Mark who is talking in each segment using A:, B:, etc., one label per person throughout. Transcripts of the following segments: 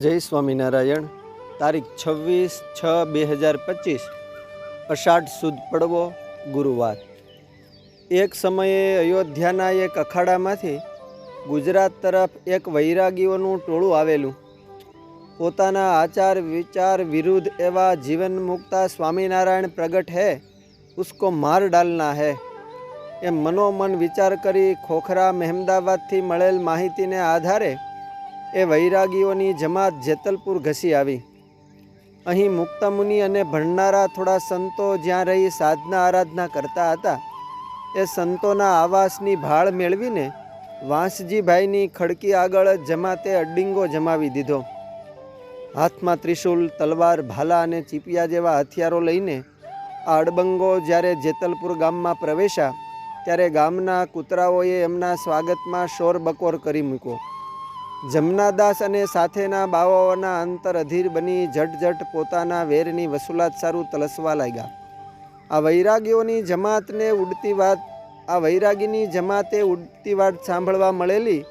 A: જય સ્વામિનારાયણ. તારીખ છવ્વીસ છ બે હજાર પચીસ, અષાઢ સુદ પડવો, ગુરુવાર. એક સમયે અયોધ્યાના એક અખાડામાંથી ગુજરાત તરફ એક વૈરાગીઓનું ટોળું આવેલું. પોતાના આચાર વિચાર વિરુદ્ધ એવા જીવન મુક્તા સ્વામિનારાયણ પ્રગટ હૈ, ઉસકો માર ડાલના હૈ. એમ મનોમન વિચાર કરી ખોખરા મહેમદાવાદથી મળેલ માહિતીને આધારે એ વૈરાગીઓની જમાત જેતલપુર ઘસી આવી. અહીં મુક્તમુનિ અને ભણનારા થોડા સંતો જ્યાં રહી સાધના આરાધના કરતા હતા, એ સંતોના આવાસની ભાળ મેળવીને વાંસજીભાઈની ખડકી આગળ જમાતે અડ્ડિંગો જમાવી દીધો. હાથમાં ત્રિશૂલ, તલવાર, ભાલા અને ચીપિયા જેવા હથિયારો લઈને આ અડબંગો જ્યારે જેતલપુર ગામમાં પ્રવેશ્યા, ત્યારે ગામના કૂતરાઓએ એમના સ્વાગતમાં શોર બકોર કરી મૂક્યો. જમનાદાસ અને સાથેના બાવાઓના અંતર અધીર બની ઝટ પોતાના વેરની વસૂલાત સારું તલસવા લાગ્યા. આ વૈરાગીઓની જમાતને ઉડતી વાત, આ વૈરાગીની જમાતે ઉડતી વાત સાંભળવા મળેલી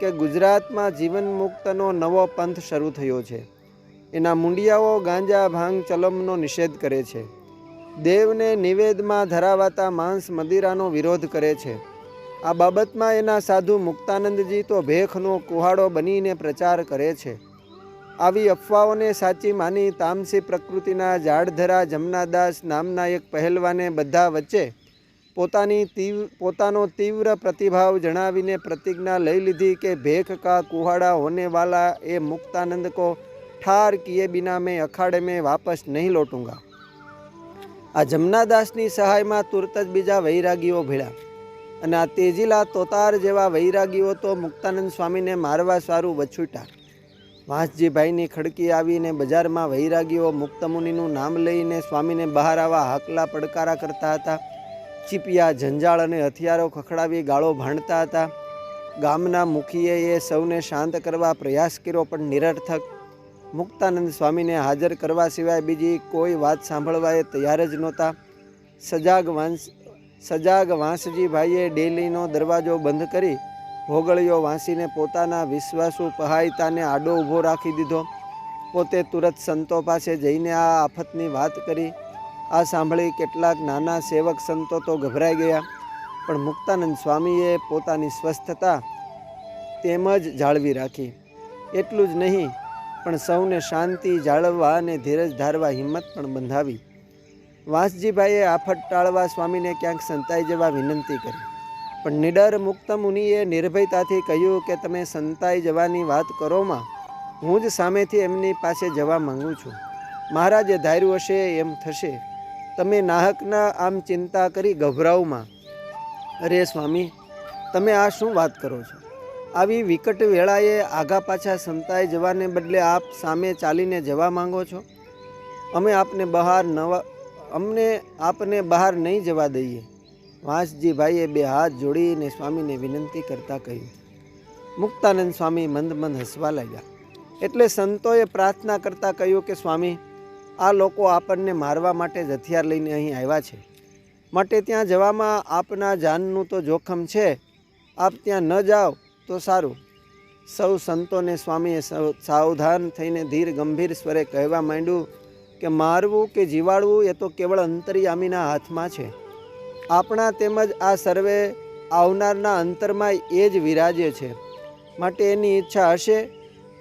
A: કે ગુજરાતમાં જીવન મુક્તનો નવો પંથ શરૂ થયો છે. એના મુંડિયાઓ ગાંજા ભાંગ ચલમનો નિષેધ કરે છે. દેવને નિવેદમાં ધરાવાતા માંસ મદિરાનો વિરોધ કરે છે. આ બાબતમાં એના સાધુ મુક્તાનંદજી તો ભેખનો કુહાડો બનીને પ્રચાર કરે છે. આવી અફવાઓને સાચી માની તામસી પ્રકૃતિના ઝાડધરા જમનાદાસ નામના એક પહેલવાને બધા વચ્ચે પોતાની તીવ્ર પોતાનો તીવ્ર પ્રતિભાવ જણાવીને પ્રતિજ્ઞા લઈ લીધી કે ભેખ કા કુહાડા હોનેવાલા એ મુક્તાનંદ કો ઠાર કીએ બિના મેં અખાડે મેં વાપસ નહીં લોટુંગા. આ જમનાદાસની સહાયમાં તુરત જ બીજા વૈરાગીઓ ભીડા અને આ તેજીલા તોતાર જેવા વૈરાગીઓ તો મુક્તાનંદ સ્વામીને મારવા સારું વછૂટા. વાંસજીભાઈની ખડકી આવીને બજારમાં વૈરાગીઓ મુક્તમુનિનું નામ લઈને સ્વામીને બહાર આવવા હાકલા પડકારા કરતા હતા. ચીપિયા જંજાળ અને હથિયારો ખખડાવી ગાળો ભાંડતા હતા. ગામના મુખીએ એ સૌને શાંત કરવા પ્રયાસ કર્યો પણ નિરર્થક. મુક્તાનંદ સ્વામીને હાજર કરવા સિવાય બીજી કોઈ વાત સાંભળવા એ તૈયાર જ નહોતા. સજાગ વાંસ સજાગ વાંસજીભાઈએ ડેલીનો દરવાજો બંધ કરી ભોગળીઓ વાંસીને પોતાના વિશ્વાસુ પહાયતાને આડો ઊભો રાખી દીધો. પોતે તુરત સંતો પાસે જઈને આ આફતની વાત કરી. આ સાંભળી કેટલાક નાના સેવક સંતો તો ગભરાઈ ગયા, પણ મુક્તાનંદ સ્વામીએ પોતાની સ્વસ્થતા તેમજ જાળવી રાખી. એટલું જ નહીં, પણ સૌને શાંતિ જાળવવા અને ધીરજ ધારવા હિંમત પણ બંધાવી. વાંસજીભાઈએ આફત ટાળવા સ્વામીને ક્યાંક સંતાઈ જવા વિનંતી કરી. પણ નિડર મુક્ત મુનિએ નિર્ભયતાથી કહ્યું કે તમે સંતાઈ જવાની વાત કરોમાં, હું જ સામેથી એમની પાસે જવા માંગુ છું. મહારાજે ધાર્યું હશે એમ થશે. તમે નાહકના આમ ચિંતા કરી ગભરાવમાં. અરે સ્વામી, તમે આ શું વાત કરો છો? આવી વિકટ વેળાએ આઘા પાછા સંતાઈ જવાને બદલે આપ સામે ચાલીને જવા માંગો છો? અમે આપને બહાર નવા અમને આપને બહાર નહીં જવા દઈએ. વાંસજીભાઈએ બે હાથ જોડીને સ્વામીને વિનંતી કરતાં કહ્યું, મુક્તાનંદ સ્વામી મંદ મંદ હસવા લાગ્યા. એટલે સંતોએ પ્રાર્થના કરતાં કહ્યું કે, સ્વામી, આ લોકો આપણને મારવા માટે જ હથિયાર લઈને અહીં આવ્યા છે. માટે ત્યાં જવામાં આપના જાનનું તો જોખમ છે. આપ ત્યાં ન જાઓ તો સારું. સૌ સંતોને સ્વામીએ સાવધાન થઈને ધીર ગંભીર સ્વરે કહેવા માંડ્યું કે મારવું કે જીવાડવું એ તો કેવળ અંતર્યામીના હાથમાં છે. આપણા તેમજ આ સર્વે આવનારના અંતરમાં એ જ વિરાજે છે. માટે એની ઈચ્છા હશે,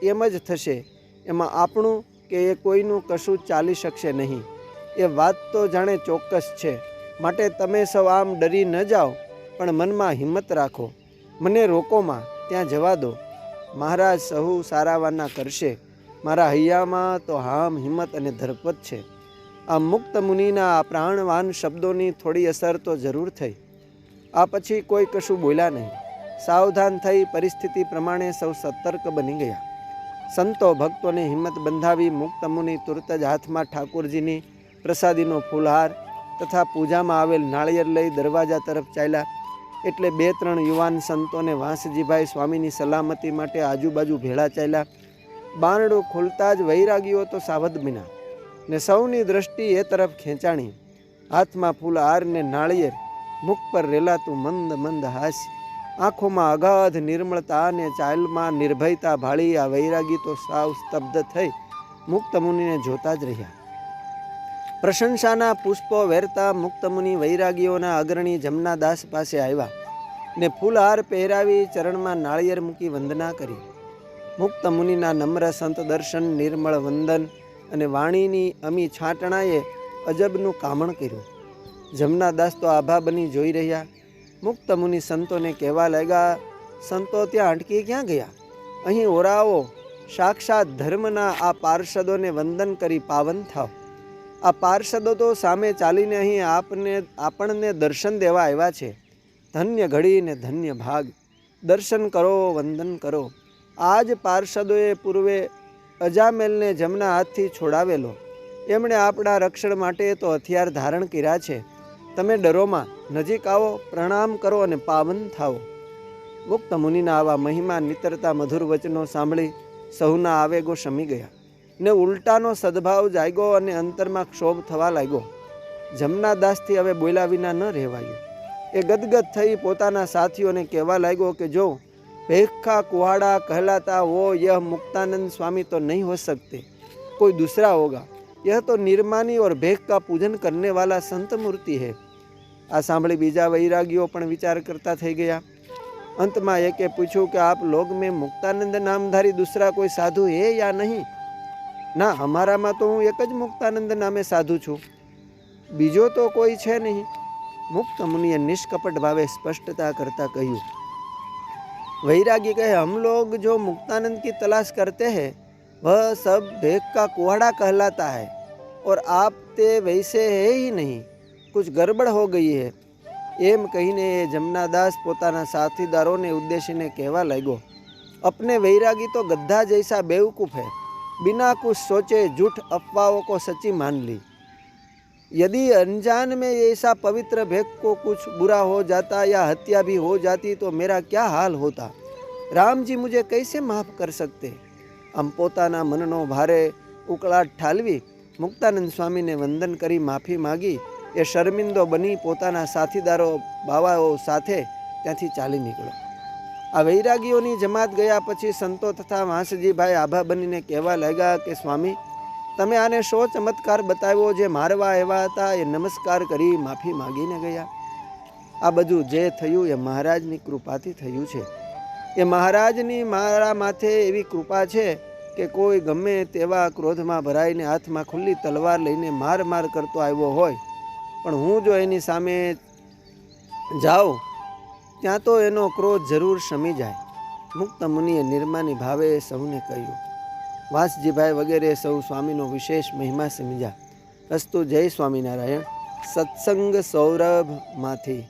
A: એમ જ થશે. એમાં આપણું કે એ કોઈનું કશું ચાલી શકશે નહીં. એ વાત તો જાણે ચોક્કસ છે. માટે તમે સૌ આમ ડરી ન જાઓ, પણ મનમાં હિંમત રાખો. મને રોકોમાં ત્યાં જવા દો. મહારાજ સહુ સારાવાના કરશે. મારા હૈયામાં તો હામ હિંમત અને ધરપત છે. આ મુક્ત મુનિના આ પ્રાણવાન શબ્દોની થોડી અસર તો જરૂર થઈ. આ પછી કોઈ કશું બોલ્યા નહીં. સાવધાન થઈ પરિસ્થિતિ પ્રમાણે સૌ સતર્ક બની ગયા. સંતો ભક્તોને હિંમત બંધાવી મુક્ત મુનિ તુરત જ હાથમાં ઠાકોરજીની પ્રસાદીનો ફૂલહાર તથા પૂજામાં આવેલ નાળિયેર લઈ દરવાજા તરફ ચાલ્યા. એટલે બે ત્રણ યુવાન સંતોને વાંસજીભાઈ સ્વામીની સલામતી માટે આજુબાજુ ભેળા ચાલ્યા. બારણું ખોલતા જ વૈરાગીઓ તો સાવધ બિના. ને સૌની દ્રષ્ટિ એ તરફ ખેંચાણી. હાથમાં ફૂલહાર ને નાળિયેર. મુખ પર રેલાતું મંદ મંદ હાસ્ય. આંખોમાં અગાધ નિર્મળતા અને ચાલમાં નિર્ભયતા ભાળી આ વૈરાગી તો સાવ સ્તબ્ધ થઈ. મુક્તમુનિને જોતા જ રહ્યા. પ્રશંસાના પુષ્પો વેરતા મુક્તમુનિ વૈરાગીઓના અગ્રણી જમનાદાસ પાસે આવ્યા. ને ફૂલહાર પહેરાવી ચરણમાં નાળિયેર મૂકી વંદના કરી. મુક્ત મુનિના નમ્ર સંત દર્શન, નિર્મળ વંદન અને વાણીની અમી છાંટણાએ અજબનું કામણ કર્યું. જમનાદાસ તો આભા બની જોઈ રહ્યા. મુક્ત મુનિ સંતોને કહેવા લાગ્યા, સંતો ત્યાં અટકી ક્યાં ગયા? અહીં ઓરાઓ સાક્ષાત ધર્મના આ પાર્ષદોને વંદન કરી પાવન થાવ. આ પાર્ષદો તો સામે ચાલીને અહીં આપને, આપણને દર્શન દેવા આવ્યા છે. ધન્ય ઘડી ને ધન્ય ભાગ. દર્શન કરો, વંદન કરો. આ જ પાર્ષદોએ પૂર્વે અજામેલને જમના હાથથી છોડાવેલો. એમણે આપણા રક્ષણ માટે તો હથિયાર ધારણ કર્યા છે. તમે ડરોમાં, નજીક આવો, પ્રણામ કરો અને પાવન થાઓ. મુક્ત મુનિના આવા મહિમા નિતરતા મધુર વચનો સાંભળી સહુના આવેગો શમી ગયા. ને ઉલટાનો સદભાવ જાગ્યો અને અંતરમાં ક્ષોભ થવા લાગ્યો. જમના દાસથી હવે બોલ્યા વિના ન રહેવાયું. એ ગદગદ થઈ પોતાના સાથીઓને કહેવા લાગ્યો કે જો ભેખા કુહાડા कहलाता वो यह मुक्तानंद स्वामी तो नहीं हो सकते कोई दूसरा होगा यह तो निर्मानी और भेख का पूजन करने वाला संत मूर्ति है આ સાંભળી બીજા વૈરાગીઓ પણ વિચાર કરતા થઈ ગયા અંતમાં એકે પૂછ્યું કે આપ લોગ મેં મુક્તાનંદ નામધારી દૂસરા કોઈ સાધુ હે યા નહીં ના અમારામાં તો હું એક જ મુક્તાનંદ નામે સાધુ છું બીજો તો કોઈ છે નહીં મુક્ત મુનિએ નિષ્કપટ ભાવે સ્પષ્ટતા કરતા કહ્યું वैरागी कहे हम लोग जो मुक्तानंद की तलाश करते हैं वह सब भेक का कुहाड़ा कहलाता है और आप ते वैसे है ही नहीं कुछ गड़बड़ हो गई है એમ કહીને એ જમનાદાસ પોતાના સાથીદારોને ઉદ્દેશીને કહેવા લાગ્યો अपने वैरागी तो गद्दा जैसा बेवकूफ़ है बिना कुछ सोचे झूठ अफवाहों को सच्ची मान ली यदि अनजान में ऐसा पवित्र भेद को कुछ बुरा हो जाता या हत्या भी हो जाती तो मेरा क्या हाल होता राम जी मुझे कैसे माफ़ कर सकते આમ પોતાના મનનો ભારે ઉકળાટ ઠાલવી મુક્તાનંદ સ્વામીને વંદન કરી માફી માગી એ શર્મિંદો બની પોતાના સાથીદારો બાવાઓ સાથે ત્યાંથી ચાલી નીકળ્યો આ વૈરાગીઓની જમાત ગયા પછી સંતો તથા વાંસજીભાઈ આભા બનીને કહેવા લાગ્યા કે સ્વામી તમે આને શો ચમત્કાર બતાવ્યો જે મારવા આવ્યા હતા, એ નમસ્કાર કરી માફી માગીને ગયા. આ બધું જે થયું એ મહારાજની કૃપાથી થયું છે. એ મહારાજની મારા માથે એવી કૃપા છે કે કોઈ ગમે તેવા ક્રોધમાં ભરાઈને હાથમાં ખુલ્લી તલવાર લઈને માર માર કરતો આવ્યો હોય. પણ હું જો એની સામે જાઉં, ત્યાં તો એનો ક્રોધ જરૂર શમી જાય. મુક્ત મુનિએ નિર્માની ભાવે સૌને કહ્યું વાસજીભાઈ વગેરે સૌ સ્વામીનો વિશેષ મહિમા સમજ્યા અસ્તુ જય સ્વામિનારાયણ. સત્સંગ સૌરભમાંથી.